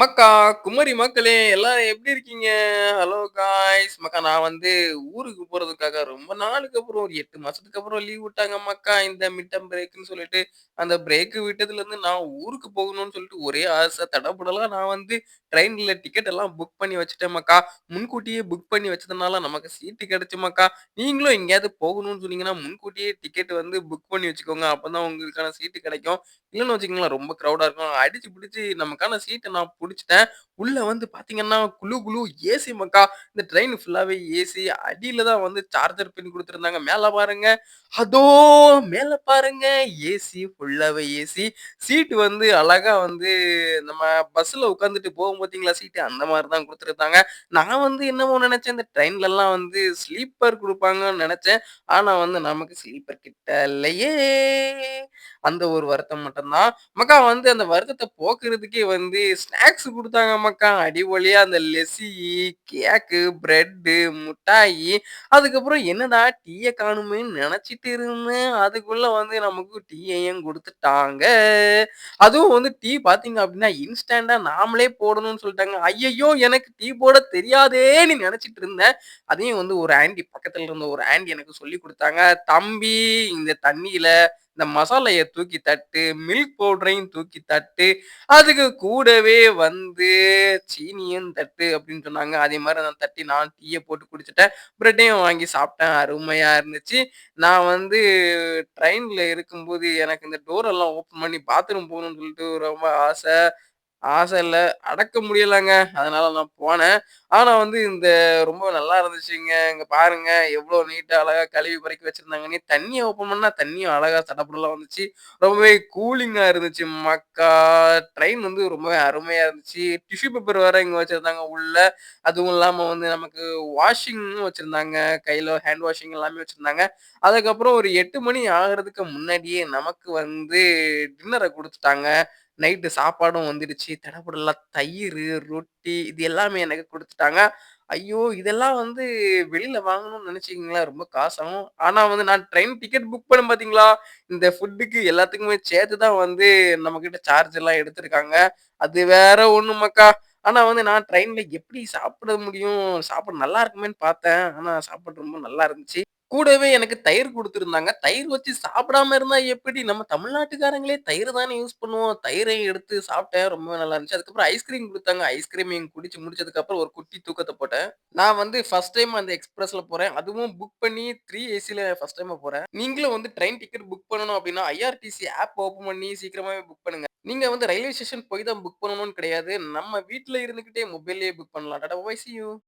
மக்கா, குமரி மக்களே எல்லாரும் எப்படி இருக்கீங்க? ஹலோ காய்ஸ் மக்கா நான் வந்து ஊருக்கு போறதுக்காக ரொம்ப நாளுக்கு அப்புறம் ஒரு எட்டு மாசத்துக்கு அப்புறம் லீவ் விட்டாங்க மக்கா. இந்த மிட் பிரேக்குன்னு சொல்லிட்டு. அந்த பிரேக் விட்டதுலருந்து நான் ஊருக்கு போகணும்னு சொல்லிட்டு ஒரே ஆசை. தடப்படலாம் நான் வந்து ட்ரெயின்ல டிக்கெட் எல்லாம் புக் பண்ணி வச்சுட்டேன் மக்கா. முன்கூட்டியே புக் பண்ணி வச்சதுனால நமக்கு சீட்டு கிடைச்சு மக்கா. நீங்களும் எங்கேயாவது போகணும்னு சொன்னீங்கன்னா, முன்கூட்டியே டிக்கெட் வந்து புக் பண்ணி வச்சுக்கோங்க. அப்பதான் உங்களுக்கான சீட்டு கிடைக்கும். இல்லைன்னு வச்சுக்கோங்களேன் ரொம்ப க்ரௌடா இருக்கும். அடிச்சு பிடிச்சு நமக்கான சீட்டை நான் புடிச்சுட்டேன். உள்ள வந்து பாத்தீங்கன்னா குளு குளு ஏசி மக்கா. இந்த ட்ரெயின் ஃபுல்லாவே ஏசி. அடியில தான் வந்து சார்ஜர் பின் கொடுத்துருந்தாங்க மேல பாருங்க. அதோ மேல பாருங்க. ஏசி ஃபுல்லாவே ஏசி. சீட் வந்து அழகா வந்து நம்ம பஸ்ல உட்காந்துட்டு போகும் பார்த்தீங்களா சீட்டு, அந்த மாதிரி தான் கொடுத்துருந்தாங்க நான் வந்து என்னமோ நினைச்சேன் இந்த ட்ரெயின்லலாம் வந்து ஸ்லீப்பர் கொடுப்பாங்கன்னு நினைச்சேன் ஆனா வந்து நமக்கு ஸ்லீப்பர் கிட்ட இல்லையே அந்த ஒரு வருத்தம் மட்டும்தான் மக்கா வந்து அந்த வருத்தத்தை போக்குறதுக்கே வந்து ஸ்நாக்ஸ் கொடுத்தாங்க மக்கா. அடிபொலியா அந்த லெஸ்ஸி, கேக்கு, பிரெட்டு, முட்டாயி, அதுக்கப்புறம் என்னடா டீயை காணுமே நினச்சிட்டு இருந்தேன். அதுக்குள்ள வந்து நமக்கு டீயையும் கொடுத்துட்டாங்க அதுவும் வந்து டீ பார்த்தீங்க அப்படின்னா இன்ஸ்டண்டா நாமளே போடணும்னு சொல்லிட்டாங்க ஐயையோ எனக்கு டீ போட தெரியாதேன்னு நினச்சிட்டு இருந்தேன். அதையும் வந்து ஒரு ஆண்டி பக்கத்துல இருந்த ஒரு ஆண்டி எனக்கு சொல்லிக் கொடுத்தாங்க "தம்பி இந்த தண்ணியில் இந்த மசாலைய தூக்கி தட்டு, மில்க் பவுடரையும் தூக்கி தட்டு, அதுக்கு கூடவே வந்து சீனியும் தட்டு" அப்படின்னு சொன்னாங்க. அதே மாதிரி நான் தட்டி நான் டீயை போட்டு குடிச்சிட்டேன் பிரெட்டையும் வாங்கி சாப்பிட்டேன் அருமையா இருந்துச்சு. நான் வந்து ட்ரெயின்ல இருக்கும்போது எனக்கு இந்த டோர் எல்லாம் ஓப்பன் பண்ணி பாத்ரூம் போகணும்னு சொல்லிட்டு ரொம்ப ஆசை. ஆசை இல்லை அடக்க முடியலங்க. அதனால நான் போனேன். ஆனால் வந்து இந்த ரொம்ப நல்லா இருந்துச்சுங்க. இங்கே பாருங்க எவ்வளோ நீட்டாக அழகாக கழுவி பறக்கி வச்சுருந்தாங்கன்னு தண்ணியை ஓப்பன் பண்ணால் தண்ணியும் அழகாக தடபுடலா வந்துச்சு. ரொம்பவே கூலிங்காக இருந்துச்சு மக்கா. ட்ரெயின் வந்து ரொம்பவே அருமையாக இருந்துச்சு. டிஷ்யூ பேப்பர் வேறு இங்கே வச்சுருந்தாங்க உள்ள. அதுவும் இல்லாமல் வந்து நமக்கு வாஷிங்கும் வச்சுருந்தாங்க கையில் ஹேண்ட் வாஷிங் எல்லாமே வச்சுருந்தாங்க அதுக்கப்புறம் ஒரு எட்டு மணி ஆகிறதுக்கு முன்னாடியே நமக்கு வந்து டின்னரை கொடுத்துட்டாங்க நைட்டு சாப்பாடும் வந்துடுச்சு. தடபுடலா தயிர் ரொட்டி இது எல்லாமே எனக்கு குடுத்துட்டாங்க. ஐயோ! இதெல்லாம் வந்து வெளில வாங்கணும்னு நெனச்சுக்கங்களேன் ரொம்ப காசாகும். ஆனா வந்து நான் ட்ரெயின் டிக்கெட் புக் பண்ணேன் பார்த்தீங்களா, இந்த ஃபுட்டுக்கு எல்லாத்துக்குமே சேர்த்து தான் வந்து நம்மகிட்ட சார்ஜ் எல்லாம் எடுத்திருக்காங்க. அது வேற ஒண்ணு மக்கா. ஆனா வந்து நான் ட்ரெயின்ல எப்படி சாப்பிட முடியும்? சாப்பிட நல்லா இருக்குமேன்னு பார்த்தேன். ஆனா சாப்பாடு ரொம்ப நல்லா இருந்துச்சு. கூடவே எனக்கு தயிர் கொடுத்துருந்தாங்க தயிர் வச்சு சாப்பிடாம இருந்தா எப்படி? நம்ம தமிழ்நாட்டுக்காரங்களே தயிர் தானே யூஸ் பண்ணுவோம். தயிரையும் எடுத்து சாப்பிட்டேன். ரொம்ப நல்லா இருந்துச்சு. அதுக்கப்புறம் ஐஸ்கிரீம் கொடுத்தாங்க ஐஸ்கிரீமையும் குடிச்சு முடிச்சதுக்கப்புறம் ஒரு குட்டி தூக்கத்தை போட்டேன். நான் வந்து ஃபர்ஸ்ட் டைம் அந்த எக்ஸ்பிரஸ்ல போறேன். அதுவும் புக் பண்ணி த்ரீ ஏசில ஃபர்ஸ்ட் டைம் போறேன். நீங்களும் வந்து ட்ரெயின் டிக்கெட் புக் பண்ணணும் அப்படின்னா ஐஆர்டிசி ஆப் ஓப்பன் பண்ணி சீக்கிரமாவே புக் பண்ணுங்க. நீங்க வந்து ரயில்வே ஸ்டேஷன் போய் தான் புக் பண்ணணும்னு கிடையாது. நம்ம வீட்டுல இருந்துகிட்டே மொபைல்லயே புக் பண்ணலாம். Tata voice you.